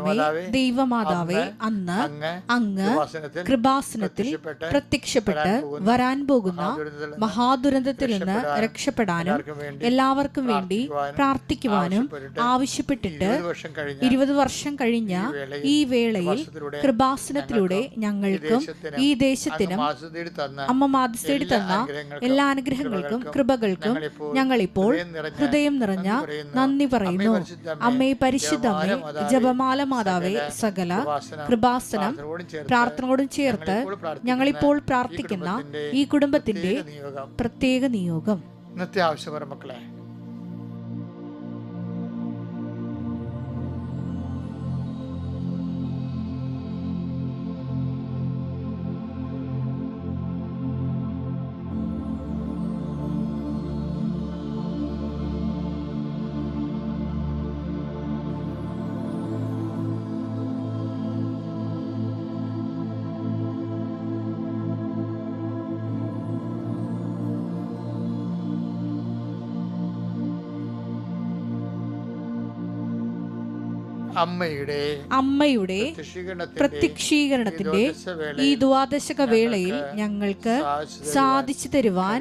മാതാവേ, ദൈവമാതാവേ അന്ന് അങ്ങ് കൃപാസനത്തിൽ പ്രത്യക്ഷപ്പെട്ട് വരാൻ പോകുന്ന മഹാദുരന്തത്തിൽ നിന്ന് രക്ഷപ്പെടാനും എല്ലാവർക്കും വേണ്ടി പ്രാർത്ഥിക്കുവാനും ആവശ്യപ്പെട്ടിട്ട് ഇരുപത് വർഷം കഴിഞ്ഞ ഈ വേളയിൽ കൃപാസനത്തിലൂടെ ഞങ്ങൾക്കും ഈ ദേശത്തിനും അമ്മ മാതൃസ്ഥയിൽ തന്ന എല്ലാ അനുഗ്രഹങ്ങൾക്കും കൃപകൾക്കും ഞങ്ങളിപ്പോൾ ഹൃദയം നിറഞ്ഞ നന്ദി പറയുന്നു. അമ്മയെ പരിശുദ്ധമായി പരിശുദ്ധമേ ജപമാല മാതാവേ, സകല കൃപാസനം, പ്രാർത്ഥനയോടും ചേർത്ത് ഞങ്ങളിപ്പോൾ പ്രാർത്ഥിക്കുന്ന ഈ കുടുംബത്തിന്റെ പ്രത്യേക നിയോഗം. ഇന്നത്തെ ആവശ്യപരം മക്കളെ അമ്മയുടെ അമ്മയുടെ പ്രത്യക്ഷീകരണത്തിന്റെ ഈ ദ്വാദശക വേളയിൽ ഞങ്ങൾക്ക് സാധിച്ചു തരുവാൻ